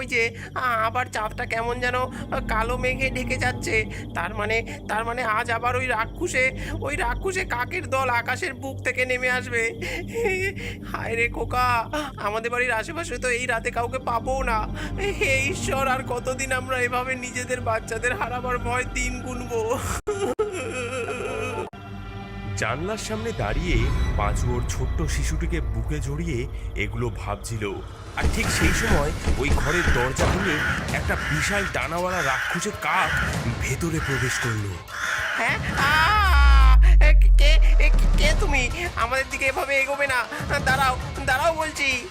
ওই যে আবার চাঁদটা কেমন যেন কালো মেঘে ঢেকে যাচ্ছে। তার মানে তার মানে আজ আবার ওই রাক্ষুসে ওই রাক্ষুসে কাকের দল আকাশের বুক থেকে নেমে আসবে? হায় রে খোকা, আমাদের বাড়ির আশেপাশে তো এই রাতে কাউকে পাবো না। হে ঈশ্বর, আর কতদিন আমরা এভাবে নিজেদের বাচ্চাদের হারাবার ভয় দিন গুনবো? জানলার সামনে দাঁড়িয়ে পাঁচু ওর ছোট্ট শিশুটিকে বুকে জড়িয়ে এগুলো ভাবছিল। আর ঠিক সেই সময় ওই ঘরের দরজা খুলে একটা বিশাল ডানাওয়ালা রাক্ষসে কাক ভেতরে প্রবেশ করল। হ্যাঁ? কে কে- তুমি? আমাদের দিকে এভাবে এগোবে না। দাঁড়াও দাঁড়াও বলছি।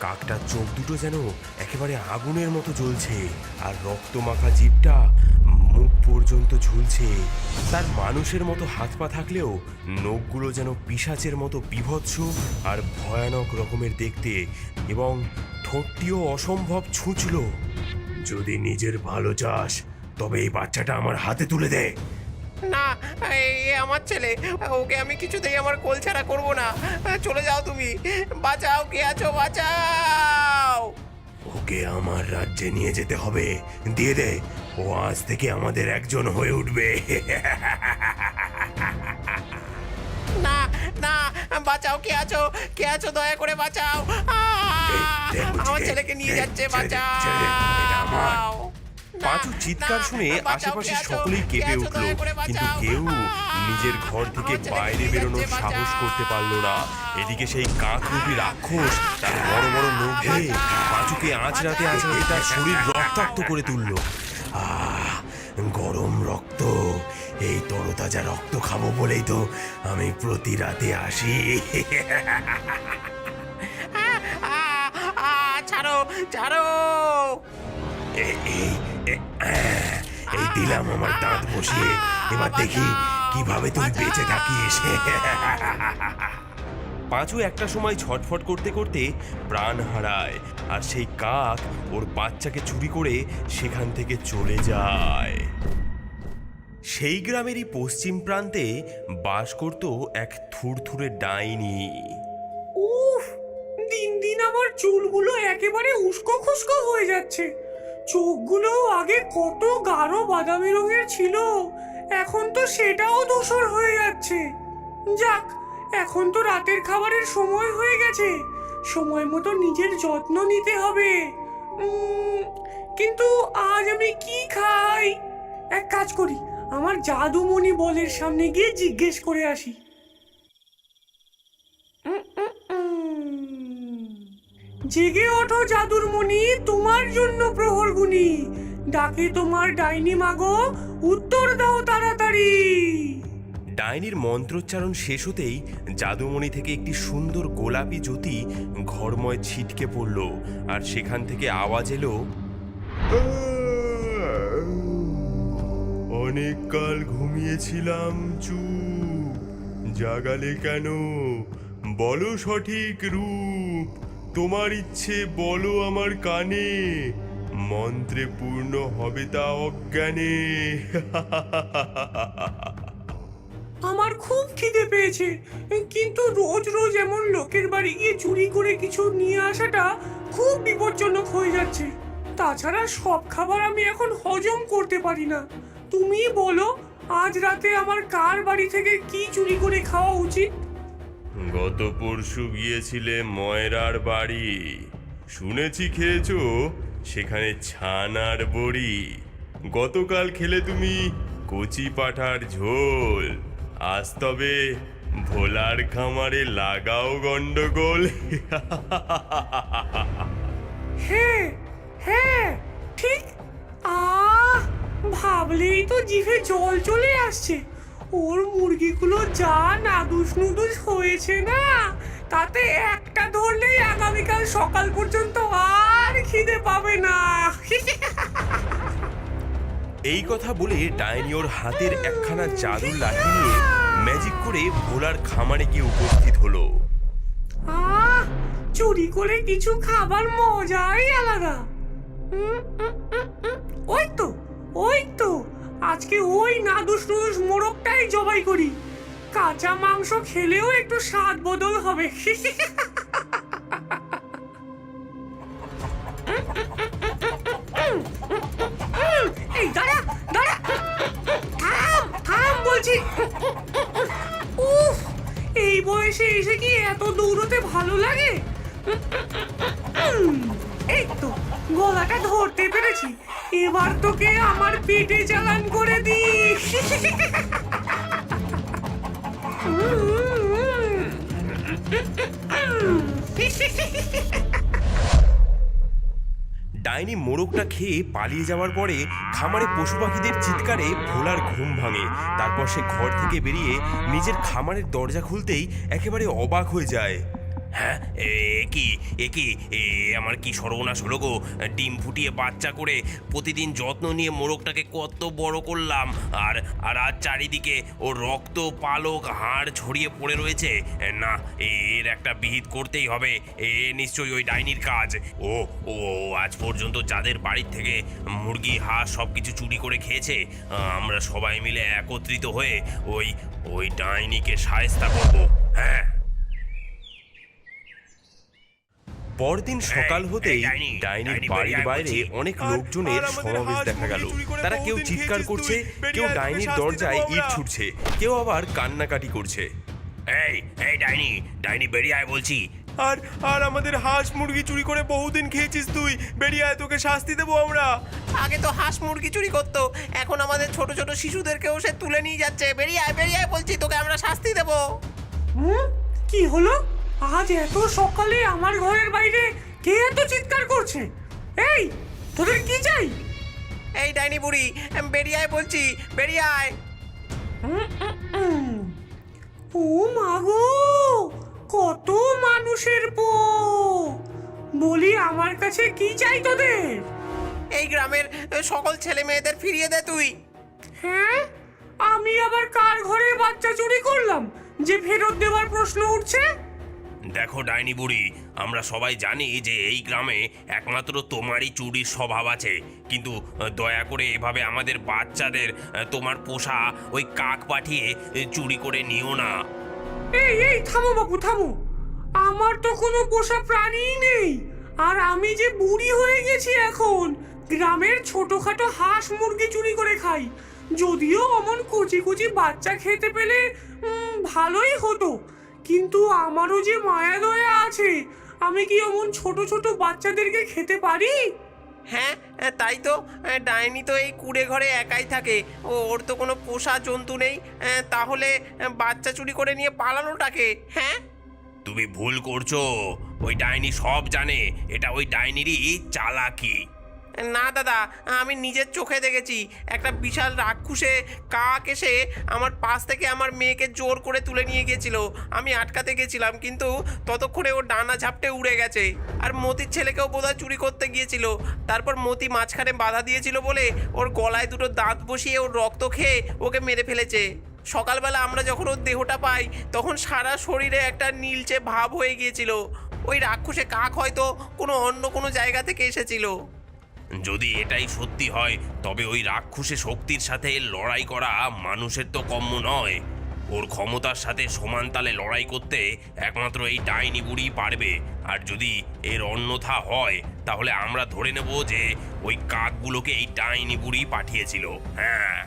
কাকটার চোখ দুটো যেন একেবারে আগুনের মতো জ্বলছে আর জিভটা মুখ পর্যন্ত ঝুলছে। তার মানুষের মতো হাত পা থাকলেও নখগুলো যেন পিশাচের মতো বিভৎস আর ভয়ানক রকমের দেখতে এবং ঠোঁটটিও অসম্ভব ছুঁচল। যদি নিজের ভালো চাস, তবে এই বাচ্চাটা আমার হাতে তুলে দে। না, এ আমার ছেলে, ওকে আমি কিছুতেই আমার কোল ছাড়া করব না। চলে যাও তুমি। বাঁচাও, কে আছো? বাঁচাও! ওকে আমার রাজ্যে নিয়ে যেতে হবে। দিয়ে দে ও আজ থেকে আমাদের একজন হয়ে উঠবে। না না বাঁচাও কে আছো? কে আছো? দয়া করে বাঁচাও। আমার ছেলেকে নিয়ে যাচ্ছে। বাঁচাও। পাঁচু চিৎকার শুনে আশেপাশে সকলেই কেঁপে? উঠল কিন্তু কেউ নিজের ঘর থেকে বাইরে বেরোনোর সাহস করতে পারল না। এদিকে সেই কাকরূপী রাক্ষস তার বড় বড় নখ দিয়ে পাঁচুকে আঁচড়াতে আঁচড়াতে তার শরীর রক্তাক্ত করে তুলল। আহ গরম রক্ত এই তরতাজা রক্ত খাব বলেই তো আমি প্রতি রাতে আসি। ছাড়ো ছাড়ো। এই এই দিলাম আমার দাঁত বসিয়ে। এবার দেখি কীভাবে তুই বেঁচে থাকিস। পাঁচু একটা সময় ছটফট করতে করতে প্রাণ হারায়, আর সেই কাক ওর বাচ্চাকে চুরি করে সেখান থেকে চলে যায়। সেই গ্রামেরই পশ্চিম প্রান্তে বাস করত এক থুরথুরে ডাইনি। উফ, দিন দিন আমার চুলগুলো একেবারে উস্কো খুস্কো হয়ে যাচ্ছে। চোখগুলো আগে কত গাঢ় বাদামি রঙের ছিল, এখন তো সেটাও ধূসর হয়ে যাচ্ছে। যাক, এখন তো রাতের খাবারের সময় হয়ে গেছে, সময় মতো নিজের যত্ন নিতে হবে। কিন্তু আজ আমি কি খাই? এক কাজ করি, আমার জাদুমণি বলের সামনে গিয়ে জিজ্ঞেস করে আসি। জেগে ওঠো জাদুর মণি তোমার জন্য প্রহর গুনি ডাকে তোমার ডাইনি মাগো, উত্তর দাও তাড়াতাড়ি। ডাইনির মন্ত্রোচ্চারণ শেষ হতেই জাদুমণি থেকে একটি সুন্দর গোলাপি জ্যোতি ঘরময় ছিটকে পড়ল, আর সেখান থেকে আওয়াজ এলো অনেক কাল ঘুমিয়েছিলাম চুপ, জাগালে কেন? বলো সঠিক রূপ। তোমার ইচ্ছে বলো আমার কানে। মন্ত্রে পূর্ণ হবে তা অজ্ঞানে। আমার খুব খিদে পেয়েছে। কিন্তু রোজ রোজ এমন লোকের বাড়ি গিয়ে চুরি করে কিছু নিয়ে আসাটা খুব বিপজ্জনক হয়ে যাচ্ছে। তাছাড়া সব খাবার আমি এখন হজম করতে পারি না। তুমি বলো, আজ রাতে আমার কার বাড়ি থেকে কি চুরি করে খাওয়া উচিত? গত পরশু গিয়েছিলে ময়রার বাড়ি। শুনেছি খেয়েছো? সেখানে ছানার বড়ি। গতকাল খেলে তুমি কচি পাঠার ঝোল। আজ তবে ভোলার খামারে লাগাও গন্ডগোল। হ্যাঁ হ্যাঁ ঠিক, আহ, ভাবলেই তো জিভে জল চলে আসছে। ওর মুরগিগুলো যা নাদুস নুদুস হয়েছে না তাতে একটা ধরলেই আগামীকাল সকাল পর্যন্ত আর খিদে পাবে না। এই কথা বলে ডাইনি ওর হাতের একখানা জাদুর লাঠি নিয়ে ম্যাজিক করে ভোলার খামারে গিয়ে উপস্থিত হলো। আহ চুরি করে কিছু খাবার মজাই আলাদা। ওই তো ওই আজকে ওই নাদুস নুদুস মোরগটাই জবাই করি। কাঁচা মাংস খেলেও একটু স্বাদ বদল হবে। এই, দাঁড়া দাঁড়া। থাম থাম বলছি। উফ, এই বয়সে এসে কি এত দৌড়তে ভালো লাগে? এই তো, গলাটা ধরে এবার তোকে আমার পেটে চালান করে ডাইনি মোরগটা খেয়ে পালিয়ে যাওয়ার পরে খামারে পশু পাখিদের চিৎকারে ভোলার ঘুম ভাঙে। তারপর সে ঘর থেকে বেরিয়ে নিজের খামারের দরজা খুলতেই একেবারে অবাক হয়ে যায়। হ্যাঁ এ কি এ কি, এ, আমার কি সর্বনাশ হলো গো? ডিম ফুটিয়ে বাচ্চা করে প্রতিদিন যত্ন নিয়ে মোরগটাকে কত বড় করলাম। আর আর আজ চারিদিকে ও রক্ত, পালক, হাড় ছড়িয়ে পড়ে রয়েছে। না, এর একটা বিহিত করতেই হবে। এ, নিশ্চয়ই ওই ডাইনির কাজ। ও ও আজ পর্যন্ত যাদের বাড়ির থেকে মুরগি, হাঁস সব কিছু চুরি করে খেয়েছে, আমরা সবাই মিলে একত্রিত হয়ে ওই ওই ডাইনিকে সায়স্তা করব। হ্যাঁ। পরদিন সকাল হতেই ডাইনির বাড়ির বাইরে অনেক লোকজনের সমাবেশ দেখা গেল। তারা কেউ চিৎকার করছে কেউ ডাইনির দরজায় ইট ছুটছে কেউ আবার কান্নাকাটি করছে। এই এই ডাইনি ডাইনি বেরিয়ে আয় বলছি। আর আর আমাদের হাঁস মুরগি চুরি করে বহুদিন খেয়েছিস তুই বেরিয়ে আয় তোকে শাস্তি দেবো আমরা। আগে তো হাঁস মুরগি চুরি করতো এখন আমাদের ছোট ছোট শিশুদেরকেও সে তুলে নিয়ে যাচ্ছে। বেরিয়ে আয় বেরিয়ে আয় বলছি তোকে আমরা শাস্তি দেবো। কি হলো? আজ এত সকালে আমার ঘরের বাইরে কে এত চিৎকার করছে? এই তোদের কি চাই? এই ডাইনি বুড়ি বেরিয়ে আয় বলছি বেরিয়ে আয় ও মাগো কত মানুষের পো বলি আমার কাছে কি চাই তোদের? এই গ্রামের সকল ছেলে মেয়েদের ফিরিয়ে দে তুই। হ্যাঁ? আমি আবার কার ঘরের বাচ্চা চুরি করলাম? যে ফেরত দেওয়ার প্রশ্ন উঠছে? দেখো ডাইনি বুড়ি, আমরা সবাই জানি যে এই গ্রামে একমাত্র তোমারই চুরির স্বভাব আছে। কিন্তু দয়া করে এভাবে আমাদের বাচ্চাদের তোমার পোষা ওই কাক পাঠিয়ে চুরি করে নিও না। এই এই, থামো বাবু থামো। আমার তো কোনো পোষা প্রাণীই নেই। আর আমি যে বুড়ি হয়ে গেছি এখন, গ্রামের ছোটখাটো হাঁস মুরগি চুরি করে খাই। যদিও অমন কচি কচি বাচ্চা খেতে পেলে ভালোই হতো। কিন্তু আমারও যে মায়া দয়া আছে আমি কি এমন ছোট ছোট বাচ্চাদেরকে খেতে পারি? হ্যাঁ এ, তাই তো। ডাইনি তো এই কুড়ে ঘরে একাই থাকে। ও ওর তো কোনো পোষা জন্তু নেই। তাহলে বাচ্চা চুরি করে নিয়ে পালানোটাকে হ্যাঁ? তুমি ভুল করছ। ওই ডাইনি সব জানে। এটা ওই ডাইনিরই চালাকি। না, দাদা, আমি নিজের চোখে দেখেছি। একটা বিশাল রাক্ষুসে কাক এসে আমার পাশ থেকে আমার মেয়েকে জোর করে তুলে নিয়ে গিয়েছিল। আমি আটকাতে গেছিলাম, কিন্তু ততক্ষণে ওর ডানা ঝাপটে উড়ে গেছে। আর মতির ছেলেকেও বোধহয় চুরি করতে গিয়েছিল। তারপর মতি মাঝখানে বাধা দিয়েছিল বলে ওর গলায় দুটো দাঁত বসিয়ে ওর রক্ত খেয়ে ওকে মেরে ফেলেছে। সকালবেলা আমরা যখন ওর দেহটা পাই, তখন সারা শরীরে একটা নীলচে ভাব হয়ে গিয়েছিল। ওই রাক্ষসে কাক হয়তো কোনো অন্য কোনো জায়গা থেকে এসেছিল। যদি এটাই সত্যি হয়, তবে ওই রাক্ষসে শক্তির সাথে লড়াই করা মানুষের তো কম্য নয়। ওর ক্ষমতার সাথে সমান তালে লড়াই করতে একমাত্র এই ডাইনি বুড়ি পারবে। আর যদি এর অন্যথা হয়, তাহলে আমরা ধরে নেব যে ওই কাকগুলোকে এই ডাইনি বুড়ি পাঠিয়েছিল। হ্যাঁ।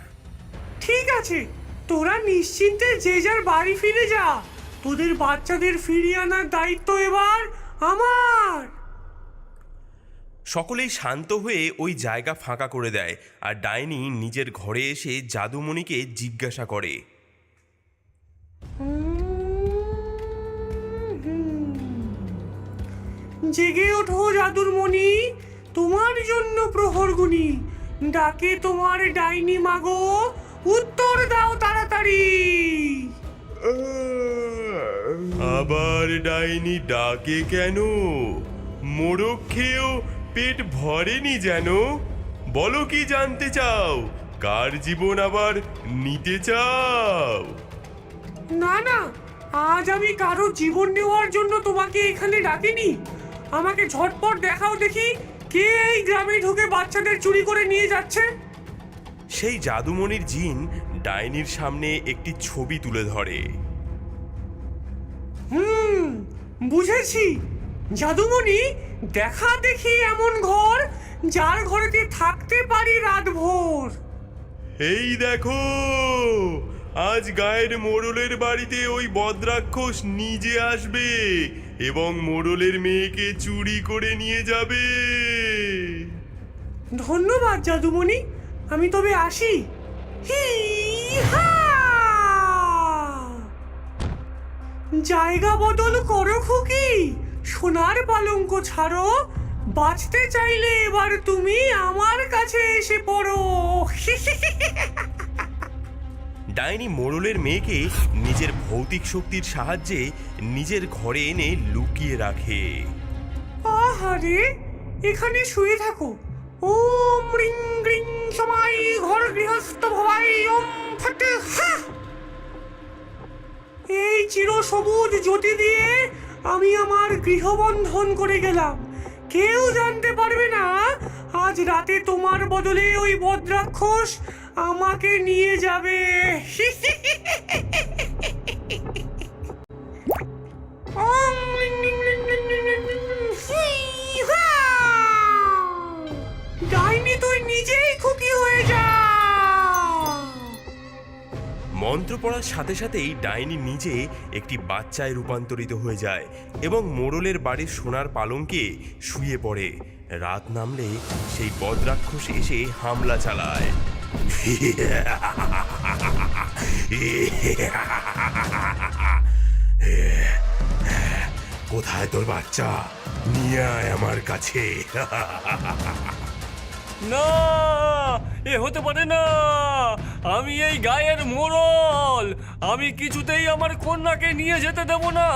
ঠিক আছে, তোরা নিশ্চিন্তে যে যার বাড়ি ফিরে যা। তোদের বাচ্চাদের ফিরিয়ে আনার দায়িত্ব এবার আমার। সকলেই শান্ত হয়ে ওই জায়গা ফাঁকা করে দেয় আর ডাইনি নিজের ঘরে এসে জাদুমণিকে জিজ্ঞাসা করে। জেগে ওঠো জাদুর মণি তোমার জন্য প্রহরগুনি ডাকে তোমার ডাইনি মাগো। উত্তর দাও তাড়াতাড়ি। আবার ডাইনি ডাকে কেন? মোরগ খেয়েও পেট ভরেনি যেন। বলো কি জানতে চাও? কার জীবন আবার নিতে চাও? না না আজ আমি কারও জীবন নেওয়ার জন্য তোমাকে এখানে ডাকিনি। আমাকে ঝটপট দেখাও দেখি কে এই গ্রামে ঢুকে বাচ্চাদের চুরি করে নিয়ে যাচ্ছে। সেই জাদুমণির জিন ডাইনির সামনে একটি ছবি তুলে ধরে। হুম বুঝেছি। জাদুমণি দেখা দেখি এমন ঘর যার ঘরেতে থাকতে পারি রাত ভোর এই দেখো আজ গায়ের মোড়লের বাড়িতে ওই বদ্রাক্ষস নিজে আসবে এবং মোড়লের মেয়েকে চুরি করে নিয়ে যাবে। ধন্যবাদ জাদুমণি আমি তবে আসি। হি হা! জায়গা বদল করো খুকি। সোনার পালঙ্ক ছাড়ো বাঁচতে চাইলে এবার তুমি আমার কাছে এসে পড়ো। ডাইনি মোড়লের মেয়েকে নিজের ভৌতিক শক্তির সাহায্যে নিজের ঘরে এনে লুকিয়ে রাখে। আহারে এখানে শুয়ে থাকো। ওম রিং রিং সমাই ঘর গৃহস্থ ভবাই ওম ফট এই চির সবুজ জ্যোতি দিয়ে আমি আমার গৃহবন্ধন করে গেলাম। কেউ জানতে পারবে না, আজ রাতে তোমার বদলে ওই বদ্রাক্ষস আমাকে নিয়ে যাবে! ডাইনি তুই নিজেই খুকি হয়ে যা। মন্ত্র পড়ার সাথে সাথেই ডাইনি নিজে একটি বাচ্চায় রূপান্তরিত হয়ে যায় এবং মোড়লের বাড়ির সোনার পালঙ্কে শুয়ে পড়ে। রাত নামলে সেই বদ্রাক্ষস এসে হামলা চালায়। কোথায় তোর বাচ্চা? নিয়ে আয় আমার কাছে। না, এ হতে পারে না। আমি এই গায়ের মোড়ল। আমি কিছুতেই আমার কন্যাকে নিয়ে যেতে দেব না।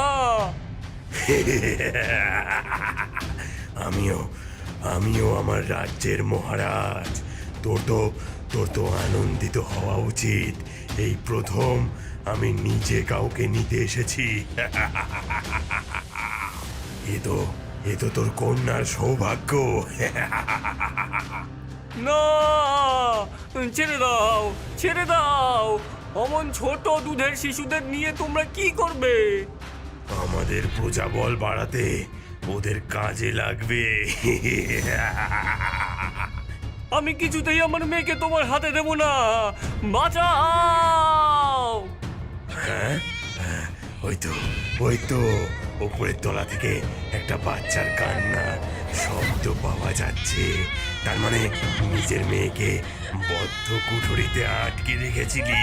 আমিও আমিও আমার রাজ্যের মহারাজ। তোর তো তোর তো আনন্দিত হওয়া উচিত। এই প্রথম আমি নিজে কাউকে নিতে এসেছি। এ তো এ তো তোর কন্যার সৌভাগ্য। না ছেড়ে দাও ছেড়ে দাও। অমন ছোট দুধের শিশুদের নিয়ে তোমরা কি করবে? আমাদের প্রজাবল বাড়াতে ওদের কাজে লাগবে। আমি কিছুতেই আমার মেয়েকে তোমার হাতে দেব না। বাঁচাও! হ্যাঁ হ্যাঁ, ওই তো ওই তো। উপরের তলা থেকে একটা বাচ্চার কান্না শব্দ পাওয়া যাচ্ছে। তার মানে নিজের মেয়েকে বদ্ধ কুঠুরিতে আটকে রেখেছিলি।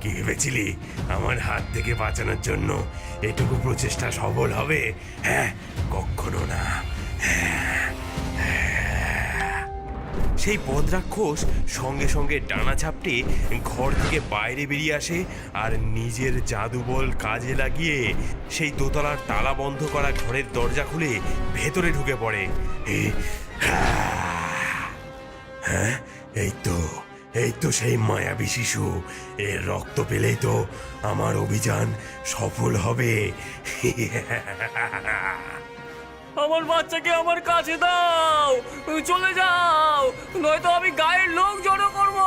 কি ভেবেছিলি? আমার হাত থেকে বাঁচানোর জন্য এটুকু প্রচেষ্টা সফল হবে? হ্যাঁ কখনো না। সেই বদ্রাক্ষস সঙ্গে সঙ্গে ডানা ঝাপটে ঘর থেকে বাইরে বেরিয়ে আসে আর নিজের জাদুবল কাজে লাগিয়ে সেই দোতলার তালা বন্ধ করা ঘরের দরজা খুলে ভেতরে ঢুকে পড়ে। হ্যাঁ এই তো এই তো সেই মায়াবী শিশু। এর রক্ত পেলেই তো আমার অভিযান সফল হবে। আমার বাচ্চাকে আমার কাছে দাও। চলে যাও। নয়তো আমি গায়ের লোক জড়ো করব।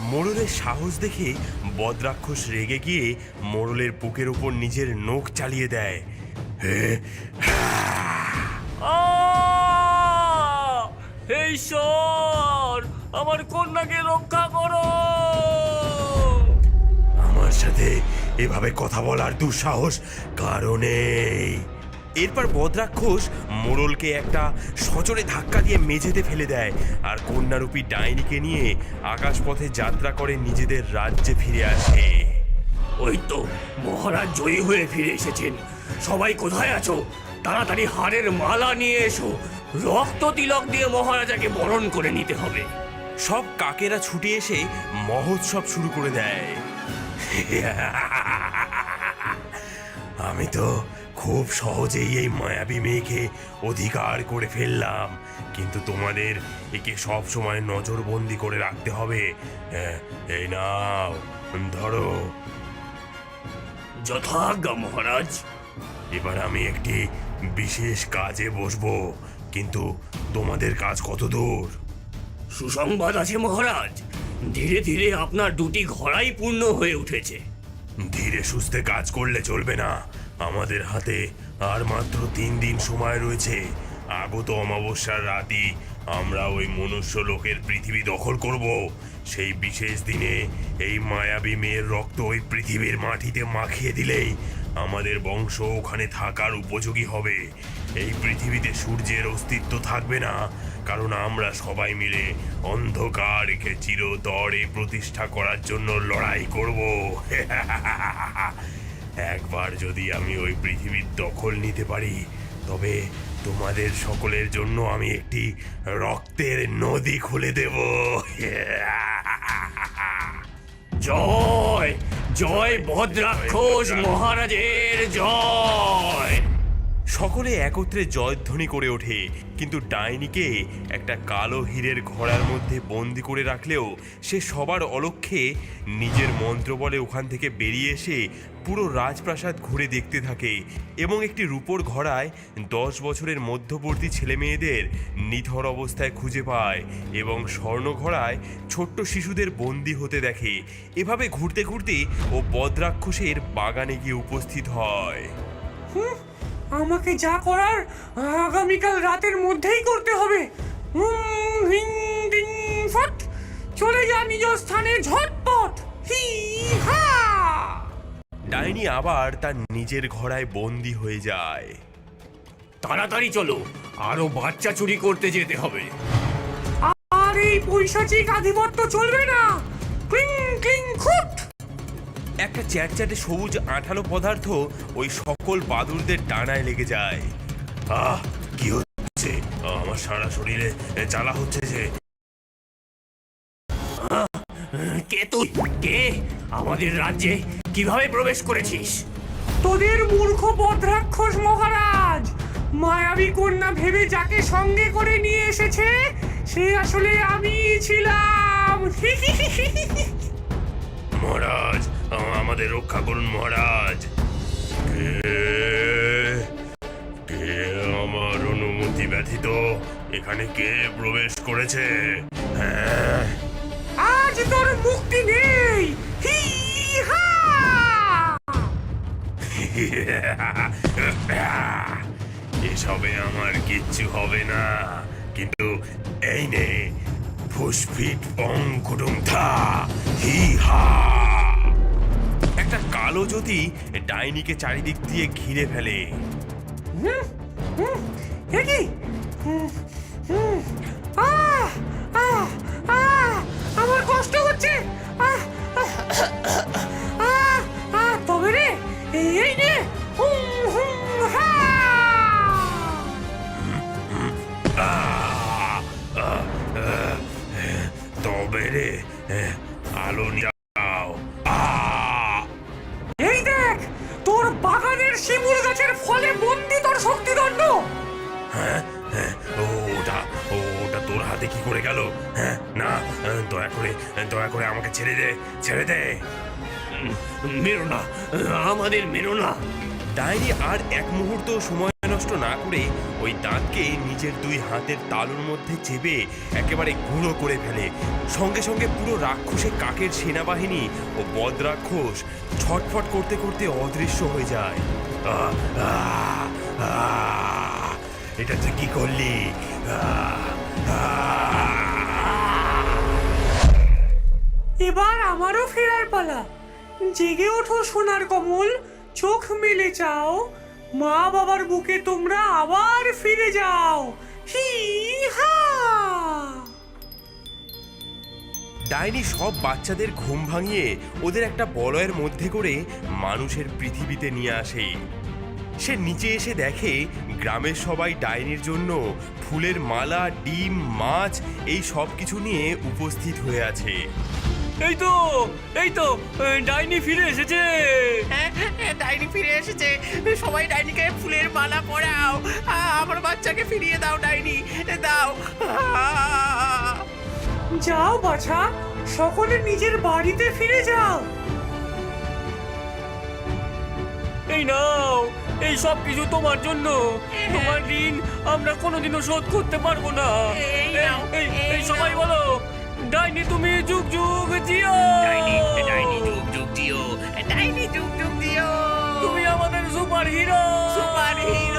মোড়লের সাহস দেখে বদ্রাক্ষস রেগে গিয়ে মোড়লের বুকের উপর নিজের নখ চালিয়ে দেয়। হে, ঈশ্বর আমার কন্যাকে রক্ষা করো। আমার সাথে এভাবে কথা বলার দুঃসাহস কারণেই এরপর বদ্রাক্ষস মোড়লকে একটা সচরে ধাক্কা দিয়ে মেঝেতে ফেলে দেয় আর কন্যারূপী ডাইনিকে নিয়ে আকাশপথে যাত্রা করে নিজেদের রাজ্যে ফিরে আসে। ওই তো মহারাজ জয়ী হয়ে ফিরে এসেছেন। সবাই কোথায় আছো? তাড়াতাড়ি হাড়ের মালা নিয়ে এসো। রক্ত তিলক দিয়ে মহারাজাকে বরণ করে নিতে হবে। সব কাকেরা ছুটে এসে মহোৎসব শুরু করে দেয়। আমি তো খুব সহজেই এই মায়াবী মেয়েকে অধিকার করে ফেললাম। কিন্তু তোমাদের একে সব সময় নজরবন্দি করে রাখতে হবে। হ্যাঁ, এই নাও ধরো। যথাজ্ঞা মহারাজ। এবার আমি একটি বিশেষ কাজে বসবো কিন্তু তোমাদের কাজ কত দূর? সুসংবাদ আছে মহারাজ। ধীরে ধীরে আপনার দুটি ঘোড়াই পূর্ণ হয়ে উঠেছে। ধীরে সুস্থে কাজ করলে চলবে না। আমাদের হাতে আর মাত্র তিন দিন সময় রয়েছে। আগত অমাবস্যার রাতই আমরা ওই মনুষ্য লোকের পৃথিবী দখল করব। সেই বিশেষ দিনে এই মায়াবী মেয়ের রক্ত ওই পৃথিবীর মাটিতে মাখিয়ে দিলেই আমাদের বংশ ওখানে থাকার উপযোগী হবে। এই পৃথিবীতে সূর্যের অস্তিত্ব থাকবে না, কারণ আমরা সবাই মিলে অন্ধকারকে চিরতরে প্রতিষ্ঠা করার জন্য লড়াই করব। একবার যদি আমি ওই পৃথিবীর দখল নিতে পারি, তবে তোমাদের সকলের জন্য আমি একটি রক্তের নদী খুলে দেব। জয়! জয় ভদ্রাক্ষস মহারাজের জয়! সকলে একত্রে জয়ধ্বনি করে ওঠে কিন্তু ডাইনিকে একটা কালো হীরের ঘোড়ার মধ্যে বন্দি করে রাখলেও সে সবার অলক্ষ্যে নিজের মন্ত্র বলে ওখান থেকে বেরিয়ে এসে পুরো রাজপ্রাসাদ ঘুরে দেখতে থাকে এবং একটি রূপোর ঘোড়ায় দশ বছরের মধ্যবর্তী ছেলে মেয়েদের নিথর অবস্থায় খুঁজে পায় এবং স্বর্ণ ঘোড়ায় ছোট্ট শিশুদের বন্দি হতে দেখে। এভাবে ঘুরতে ঘুরতে ও বদ্রাক্ষসের বাগানে গিয়ে উপস্থিত হয়। হুম, আমাকে যা করার আগামীকাল রাতের মধ্যেই করতে হবে। হুম, হিং, ডিং, ফট। চলে যা নিজ স্থানে ঝটপট। হি হা। ডাইনি আবার তার নিজের ঘোড়ায় বন্দি হয়ে যায়। তাড়াতাড়ি চলো আরও বাচ্চা চুরি করতে যেতে হবে। আর এই পৈশাচিক আধিপত্য চলবে না। ক্লিং ক্লিং খুট। একটা চ্যাটচ্যাটে সবুজ আঠালো পদার্থ ওই সকল বাদুরদের ডানায় লেগে যায়। আহ কি হচ্ছে? আমার সারা শরীরে জ্বালা হচ্ছে যে। কে তুই? কে? আমাদের রাজ্যে কীভাবে প্রবেশ করেছিস? তোদের মূর্খ বদ্রাক্ষস মহারাজ! মায়াবী কন্যা ভেবে যাকে সঙ্গে করে নিয়ে এসেছে সে আসলে আমি ছিলাম। মহারাজ আমাদের রক্ষা করুন মহারাজ। কে? কে আমার অনুমতি ব্যতীত এখানে কে প্রবেশ করেছে? হ্যাঁ। আজ তোর মুক্তি নেই। এসবে আমার কিচ্ছু হবে না। কিন্তু এই নে ফুসফিট পং কুটুম থা হি হা। একটা কালো জ্যোতি ডাইনিকে চারিদিক দিয়ে ঘিরে ফেলে। আমার কষ্ট হচ্ছে। রে এই! তবে রে আলো হাতে গেল। হ্যাঁ না দয়া করে দয়া করে আমাকে ছেড়ে দে ছেড়ে দে। মেরো না আমাদের মেরো না। ডাইনি আর এক মুহূর্ত সময় নষ্ট না করে ওই দাঁতকে নিজের দুই হাতের তালুর মধ্যে চেপে একেবারে গুঁড়ো করে ফেলে। সঙ্গে সঙ্গে পুরো রাক্ষসে কাকের সেনাবাহিনী ও বদ রাক্ষস ছটফট করতে করতে অদৃশ্য হয়ে যায়। এটা তুই কি করলি? আহ। এবার আমারও ফেরার পালা। জেগে ওঠো সোনার কমল, চোখ মেলে চাও। মা বাবার বুকে তোমরা আবার ফিরে যাও। হি ডাইনি সব বাচ্চাদের ঘুম ভাঙিয়ে ওদের একটা বলয়ের মধ্যে করে মানুষের পৃথিবীতে নিয়ে আসে। সে নিচে এসে দেখে গ্রামের সবাই ডাইনির জন্য ফুলের মালা, ডিম, মাছ, এই সব কিছু নিয়ে উপস্থিত হয়ে আছে। এই তো এই তো ডাইনি ফিরে এসেছে। হ্যাঁ হ্যাঁ, ডাইনি ফিরে এসেছে। সবাই ডাইনিকে ফুলের মালা পরাও। আমার বাচ্চাকে ফিরিয়ে দাও ডাইনি। দাও। যাও বাছা। সকলে নিজের বাড়িতে ফিরে যাও। এই নাও এই সব কিছু তোমার জন্য। তোমার ঋণ আমরা কোনোদিনও শোধ করতে পারব না। এই সবাই বলো ডাইনি তুমি যুগ যুগ জিও। ডাইনি ডাইনি যুগ যুগ জিও। ডাইনি যুগ যুগ দিও তুমি আমাদের সুপার হিরো সুপার হিরো